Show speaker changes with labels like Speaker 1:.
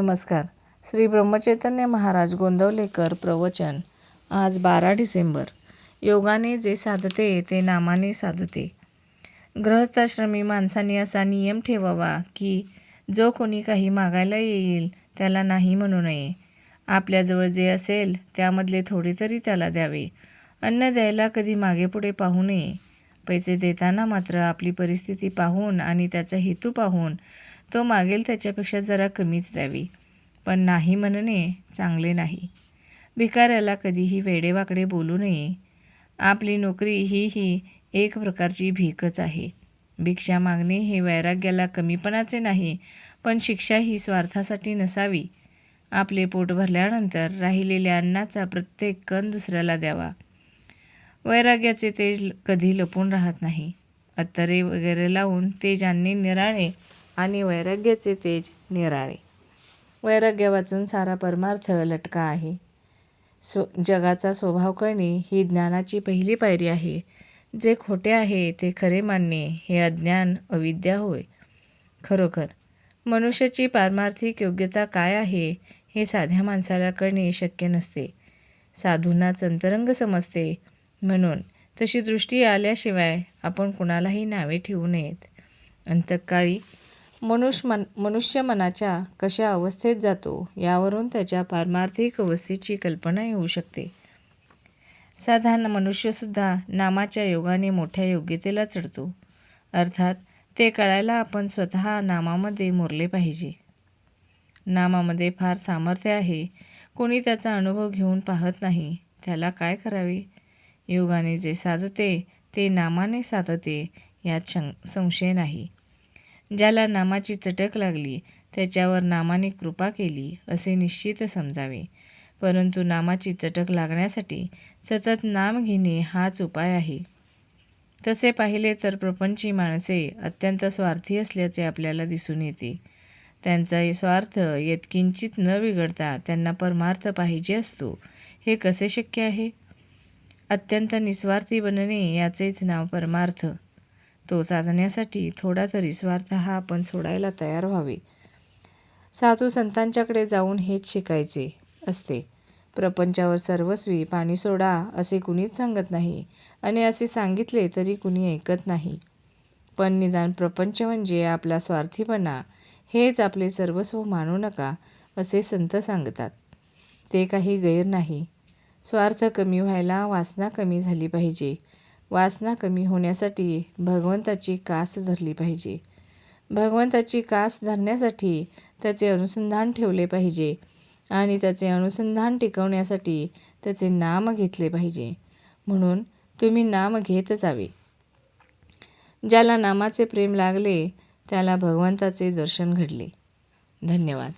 Speaker 1: नमस्कार. श्री ब्रह्मचैतन्य महाराज गोंदवलेकर प्रवचन. आज बारा डिसेंबर. योगाने जे साधते ते नामाने साधते. ग्रहस्थाश्रमी माणसाने असा नियम ठेवावा की जो कोणी काही मागायला येईल त्याला नाही म्हणू नये. आपल्याजवळ जे असेल त्यामधले थोडे तरी त्याला द्यावे. अन्न द्यायला कधी मागेपुढे पाहू नये. पैसे देताना मात्र आपली परिस्थिती पाहून आणि त्याचा हेतू पाहून तो मागेल त्याच्यापेक्षा जरा कमीच द्यावी. पण नाही म्हणणे चांगले नाही. भिकाऱ्याला कधीही वेडेवाकडे बोलू नये. आपली नोकरी ही ही एक प्रकारची भीकच आहे. भिक्षा मागणे हे वैराग्याला कमीपणाचे नाही पण शिक्षा ही स्वार्थासाठी नसावी. आपले पोट भरल्यानंतर राहिलेल्या अन्नाचा प्रत्येक कण दुसऱ्याला द्यावा. वैराग्याचे तेज कधी लपून राहत नाही. अत्तरे वगैरे लावून तेज आणणे निराळे आणि वैराग्याचे तेज निराळे. वैराग्य वाचून सारा परमार्थ लटका आहे. स्व जगाचा स्वभाव कळणे ही ज्ञानाची पहिली पायरी आहे. जे खोटे आहे ते खरे मानणे हे अज्ञान अविद्या होय. खरोखर मनुष्याची पारमार्थिक योग्यता काय आहे हे साध्या माणसाला कळणे शक्य नसते. साधूंनाच अंतरंग समजते. म्हणून तशी दृष्टी आल्याशिवाय आपण कुणालाही नावे ठेवू नयेत. अंतकाळी मनुष्य मन मनुष्य मनाच्या कशा अवस्थेत जातो यावरून त्याच्या पारमार्थिक अवस्थेची कल्पना येऊ शकते. साधारण मनुष्यसुद्धा नामाच्या योगाने मोठ्या योग्यतेला चढतो. अर्थात ते कळायला आपण स्वतः नामामध्ये मोरले पाहिजे. नामामध्ये फार सामर्थ्य आहे कोणी त्याचा अनुभव घेऊन पाहत नाही त्याला काय करावे? योगाने जे साधते ते नामाने साधते यात शं संशय नाही. ज्याला नामाची चटक लागली त्याच्यावर नामाने कृपा केली असे निश्चित समजावे. परंतु नामाची चटक लागण्यासाठी सतत नाम घेणे हाच उपाय आहे. तसे पाहिले तर प्रपंची माणसे अत्यंत स्वार्थी असल्याचे आपल्याला दिसून येते. त्यांचा स्वार्थ यत्किंचित न बिघडता त्यांना परमार्थ पाहिजे असतो हे कसे शक्य आहे? अत्यंत निस्वार्थी बनणे याचेच नाव परमार्थ. तो साधण्यासाठी थोडा तरी स्वार्थ हा आपण सोडायला तयार व्हावे. साधू संतांच्याकडे जाऊन हेच शिकायचे असते. प्रपंचावर सर्वस्वी पाणी सोडा असे कुणीच सांगत नाही आणि असे सांगितले तरी कुणी ऐकत नाही. पण निदान प्रपंच म्हणजे आपला स्वार्थीपणा. हेच आपले सर्वस्व मानू नका असे संत सांगतात. ते काही गैर नाही. स्वार्थ कमी व्हायला वासना कमी झाली पाहिजे. वासना कमी होण्यासाठी भगवंताची कास धरली पाहिजे. भगवंताची कास धरण्यासाठी त्याचे अनुसंधान ठेवले पाहिजे आणि त्याचे अनुसंधान टिकवण्यासाठी त्याचे नाम घेतले पाहिजे. म्हणून तुम्ही नाम घेत जावे. ज्याला नामाचे प्रेम लागले त्याला भगवंताचे दर्शन घडले. धन्यवाद.